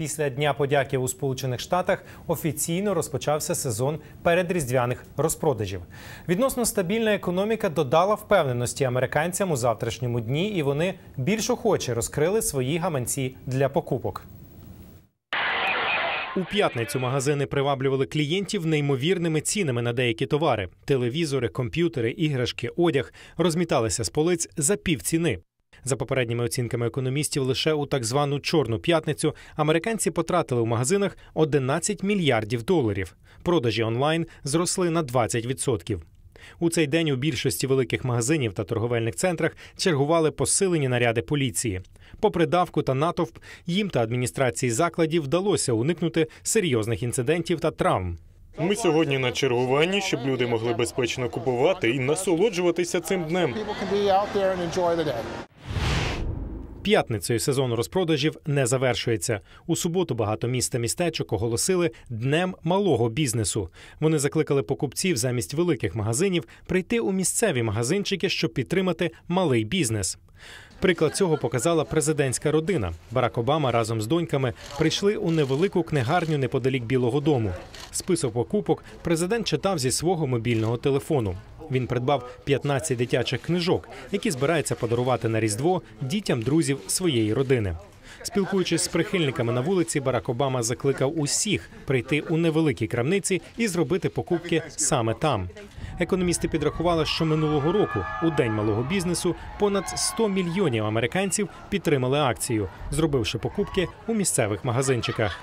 Після Дня подяки у Сполучених Штатах офіційно розпочався сезон передріздвяних розпродажів. Відносно стабільна економіка додала впевненості американцям у завтрашньому дні, і вони більш охоче розкрили свої гаманці для покупок. У п'ятницю магазини приваблювали клієнтів неймовірними цінами на деякі товари: телевізори, комп'ютери, іграшки, одяг розміталися з полиць за півціни. За попередніми оцінками економістів, лише у так звану чорну п'ятницю американці потратили в магазинах 11 мільярдів доларів. Продажі онлайн зросли на 20%. У цей день у більшості великих магазинів та торговельних центрах чергували посилені наряди поліції. Попри давку та натовп, їм та адміністрації закладів вдалося уникнути серйозних інцидентів та травм. Ми сьогодні на чергуванні, щоб люди могли безпечно купувати і насолоджуватися цим днем. П'ятницею сезон розпродажів не завершується. У суботу багато міст та містечок оголосили днем малого бізнесу. Вони закликали покупців замість великих магазинів прийти у місцеві магазинчики, щоб підтримати малий бізнес. Приклад цього показала президентська родина. Барак Обама разом з доньками прийшли у невелику книгарню неподалік Білого Дому. Список покупок президент читав зі свого мобільного телефону. Він придбав 15 дитячих книжок, які збирається подарувати на Різдво дітям друзів своєї родини. Спілкуючись з прихильниками на вулиці, Барак Обама закликав усіх прийти у невеликі крамниці і зробити покупки саме там. Економісти підрахували, що минулого року у день малого бізнесу понад 100 мільйонів американців підтримали акцію, зробивши покупки у місцевих магазинчиках.